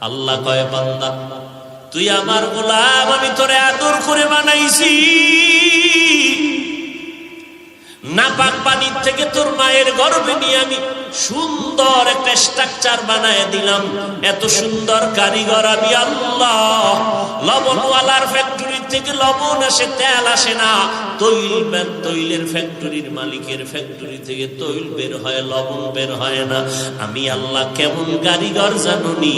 আল্লাহ কয়, বান্দা, তুই আমার গোলাম, আমি তোরে আদর করে বানাইছি। নাপাক পানির থেকে তোর মায়ের গর্বে নিয়ে আমি সুন্দর একটা স্ট্রাকচার বানায় দিলাম। এত সুন্দর কারিগর আমি আল্লাহ। লবণওয়ালার থেকে লবণ আসে, তেল আসে না। তৈল তৈলের ফ্যাক্টরির মালিকের ফ্যাক্টরি থেকে তৈল বের হয়, লবণ বের হয় না। আমি আল্লাহ কেমন কারিগর জানুনি?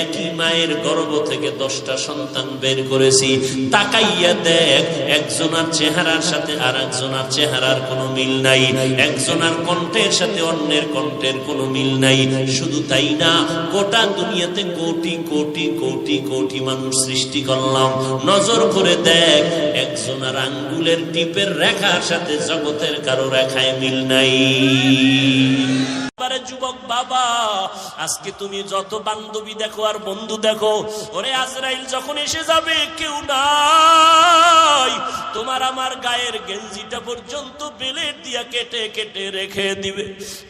একই মায়ের গর্ভ থেকে দশটা সন্তান বের করেছি। তাকাইয়া দেখ, একজনার চেহারার সাথে আর একজনার চেহারার কোনো মিল নাই। একজনার কণ্ঠের সাথে অন্যের কণ্ঠের কোনো মিল নাই। শুধু তাই না, গোটা দুনিয়াতে কোটি কোটি কোটি কোটি মানুষ সৃষ্টি করলাম। নজর করে দেখ একজনের আঙ্গুলের টিপের রেখার সাথে জগতের কারও রেখায় মিল নাই। যুবক বাবা, আজকে তুমি যত বান্ধবী দেখো আর বন্ধু দেখো, ওরে আজরাইল যখন এসে যাবে, কেউ নাই। তোমার আমার গায়ের গেঞ্জিটা পর্যন্ত বেলের দিয়া কেটে কেটে রেখে দিবে।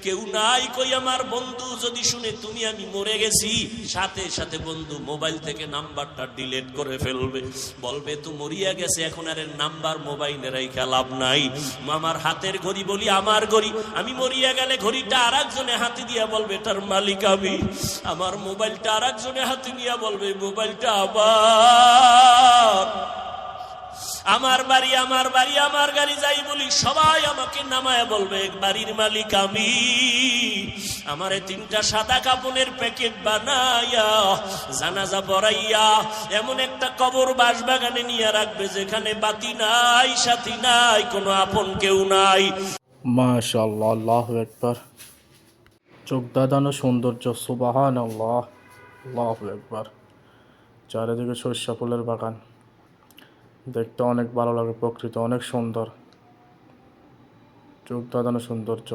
কেউ নাই কই আমার বন্ধু, যদি শুনে তুমি আমি মরে গেছি, সাথে সাথে বন্ধু মোবাইল থেকে নাম্বারটা ডিলেট করে ফেলবে। বলবে, তো মরিয়া গেছে, এখন আর নাম্বার মোবাইলে রাইখা লাভ নাই। আমার হাতের ঘড়ি বলি, আমার ঘড়ি। আমি মরিয়া গেলে ঘড়িটা আর একজনে হাতে দিয়া বলবে এটার মালিক আমি। আমার মোবাইলটা আর একজনে হাতে নিয়ে বলবে, মোবাইলটা আবার আমার বাড়ি আমার বাড়ি, আমার গাড়ি যাই বলি, সবাই আমাকে নামায় বলবে বাড়ির মালিক আমি। আমারে তিনটা সাদা কাপড়ের প্যাকেট বানাইয়া জানাজা পড়াইয়া, এমন একটা কবর বাসবাগানে নিয়ে রাখবে যেখানে বাতি নাই, সাথী নাই, কোনো আপন কেউ নাই। মাশাল্লাহ একবার চোখ দাদানো সৌন্দর্য সুবাহান আল্লাহ আল্লাহ একবার চারিদিকে সর্ষা ফুলের বাগান। দেখতে অনেক ভালো লাগে প্রকৃতি অনেক সুন্দর। চোখ দাদানো সৌন্দর্য।